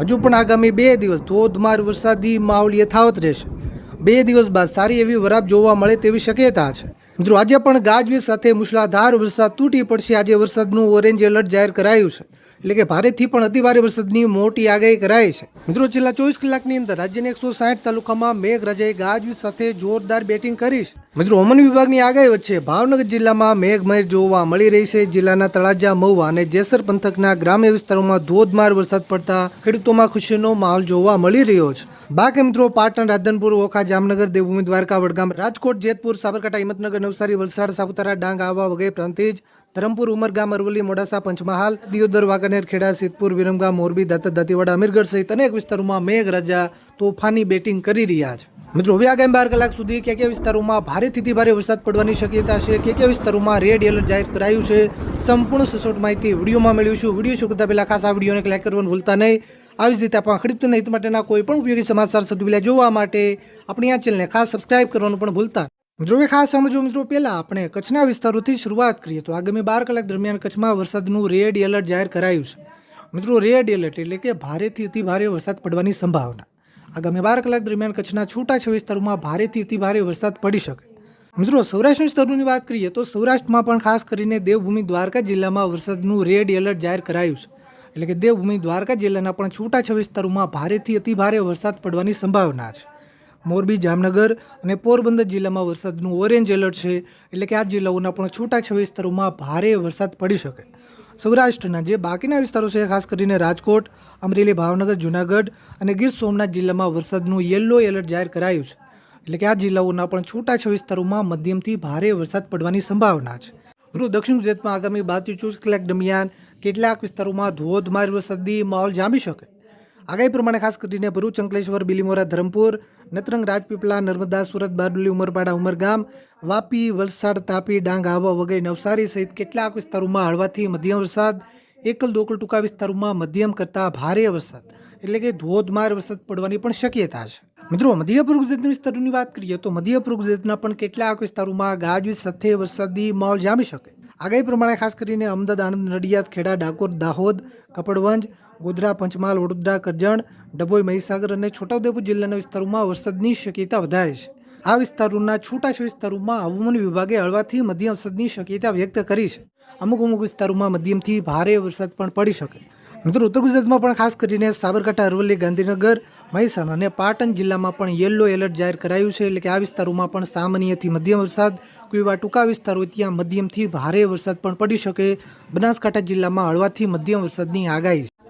હજુ પણ આગામી બે દિવસ ધોધમાર વરસાદી માહોલ યથાવત રહેશે. બે દિવસ બાદ સારી એવી વરાપ જોવા મળે તેવી શક્યતા છે. મિત્રો, આજે પણ ગાજવીજ સાથે મુશળાધાર વરસાદ તૂટી પડશે. આજે વરસાદનું ઓરેન્જ એલર્ટ જાહેર કરાયું છે. એટલે કે ભારેથી પણ અતિભારે વરસાદની મોટી આગાહી કરાઈ છે. મિત્રો, છેલ્લા ચોવીસ કલાકની અંદર રાજ્યના એકસો સાઠ તાલુકામાં મેઘરાજાએ ગાજવીજ સાથે જોરદાર બેટિંગ કરી છે. મિત્રો, હવામાન વિભાગની આગાહી વચ્ચે ભાવનગર જિલ્લામાં મેઘમહેર જોવા મળી રહી છે. જિલ્લાના તળાજા, મહુવા અને જેસર પંથકના ગ્રામ્ય વિસ્તારોમાં ધોધમાર વરસાદ પડતા ખેડૂતોમાં ખુશીનો માહોલ જોવા મળી રહ્યો છે. બાકી મિત્રો, પાટણ, રાધનપુર, ઓખા, જામનગર, દેવભૂમિ, દ્વારકા, વડગામ, રાજકોટ, જેતપુર, સાબરકાંઠા, હિંમતનગર, નવસારી, વલસાડ, સાપુતારા, ડાંગ આવા વગેરે પ્રાંતિજ, ધરમપુર, ઉમરગામ, અરવલ્લી, મોડાસા, પંચમહાલ, દિયોદર, વાંકાનેર, ખેડા, સિદ્ધપુર, વિરમગામ, મોરબી દાંતા દાંતીવાડા, અમીરગઢ સહિત અનેક વિસ્તારોમાં મેઘરાજા તોફાની બેટિંગ કરી રહ્યા છે. મિત્રો, હવે આગામી બાર કલાક સુધી કયા કયા વિસ્તારોમાં ભારેથી ભારે વરસાદ પડવાની શક્યતા છે. કયા કયા વિસ્તારોમાં રેડ એલર્ટ જાહેર કરાયું છે. સંપૂર્ણ સચોટ માહિતી વિડીયોમાં મેળવીશું વીડિયો શું કરતા પહેલાં ખાસ આ વિડીયોને ક્લિક કરવાનું ભૂલતા નહીં. આવી જ રીતે આપણા ખેડૂતોના હિત માટેના કોઈ પણ ઉપયોગી સમાચાર સૌથી પહેલાં જોવા માટે આપણી આ ચેનલને ખાસ સબસ્ક્રાઇબ કરવાનું પણ ભૂલતા મિત્રો, હવે ખાસ સમજો મિત્રો, પહેલાં આપણે કચ્છના વિસ્તારોથી શરૂઆત કરીએ. તો આગામી બાર કલાક દરમિયાન કચ્છમાં વરસાદનું રેડ એલર્ટ જાહેર કરાયું છે. મિત્રો, રેડ એલર્ટ એટલે કે ભારેથી અતિ ભારે વરસાદ પડવાની સંભાવના. આગામી બાર કલાક દરમિયાન કચ્છના છૂટાછવાયા વિસ્તારોમાં ભારેથી અતિ ભારે વરસાદ પડી શકે. મિત્રો, સૌરાષ્ટ્ર વિસ્તારોની વાત કરીએ તો સૌરાષ્ટ્રમાં પણ ખાસ કરીને દેવભૂમિ દ્વારકા જિલ્લામાં વરસાદનું રેડ એલર્ટ જાહેર કરાયું છે. એટલે કે દેવભૂમિ દ્વારકા જિલ્લાના પણ છૂટાછવાયા વિસ્તારોમાં ભારેથી અતિ ભારે વરસાદ પડવાની સંભાવના છે. મોરબી, જામનગર અને પોરબંદર જિલ્લામાં વરસાદનું ઓરેન્જ એલર્ટ છે. એટલે કે આ જિલ્લાઓના પણ છૂટાછવાયા વિસ્તારોમાં ભારે વરસાદ પડી શકે. સૌરાષ્ટ્રના જે બાકીના વિસ્તારો છે, ખાસ કરીને રાજકોટ, અમરેલી, ભાવનગર, જૂનાગઢ અને ગીર સોમનાથ જિલ્લામાં વરસાદનું યલો એલર્ટ જાહેર કરાયું છે. એટલે કે આ જિલ્લાઓના પણ છૂટાછવાયા વિસ્તારોમાં મધ્યમથી ભારે વરસાદ પડવાની સંભાવના છે. ગૃહ દક્ષિણ ગુજરાતમાં આગામી બારથી ચોવીસ કલાક દરમિયાન કેટલાક વિસ્તારોમાં ધોધમાર વરસાદી માહોલ જામી શકે? આગાહી પ્રમાણે ખાસ કરીને ભરૂચ અંકલેશ્વર બિલીમોરા, ધરમપુર, નતરંગ, રાજપીપળા, નર્મદા, સુરત, બારડોલી, ઉમરપાડા, ઉમરગામ, વાપી, વલસાડ, તાપી, ડાંગ આહવા વગેરે નવસારી સહિત કેટલાક વિસ્તારોમાં હળવાથી મધ્યમ વરસાદ, એકલ દોકલ ટૂંકા વિસ્તારોમાં મધ્યમ કરતાં ભારે વરસાદ, એટલે કે ધોધમાર વરસાદ પડવાની પણ શક્યતા છે. મિત્રો મધ્ય પૂર્વ ગુજરાતના વિસ્તારોની વાત કરીએ તો મધ્ય પૂર્વ ગુજરાતના પણ કેટલાક વિસ્તારોમાં ગાજવીજ સાથે વરસાદી માહોલ જામી શકે. આગાહી પ્રમાણે ખાસ કરીને અમદાવાદ, આણંદ, નડિયાદ, ખેડા, ડાકોર, દાહોદ, કપડવંજ ગોધરા, પંચમહાલ, વડોદરા, કરજણ, ડભોઈ, મહીસાગર અને છોટાઉદેપુર જિલ્લાના વિસ્તારોમાં વરસાદની શક્યતા વધારે છે. આ વિસ્તારોના છૂટાછવાયા વિસ્તારોમાં હવામાન વિભાગે હળવાથી મધ્યમ વરસાદની શક્યતા વ્યક્ત કરી છે. અમુક અમુક વિસ્તારોમાં મધ્યમથી ભારે વરસાદ પણ પડી શકે. મિત્રો, ઉત્તર ગુજરાતમાં પણ ખાસ કરીને સાબરકાંઠા, અરવલ્લી, ગાંધીનગર, મહેસાણા અને પાટણ જિલ્લામાં પણ યલો એલર્ટ જાહેર કરાયું છે. એટલે કે આ વિસ્તારોમાં પણ સામાન્યથી મધ્યમ વરસાદ. કોઈ એવા ટૂંકા વિસ્તારો ત્યાં મધ્યમથી ભારે વરસાદ પણ પડી શકે. બનાસકાંઠા જિલ્લામાં હળવાથી મધ્યમ વરસાદની આગાહી.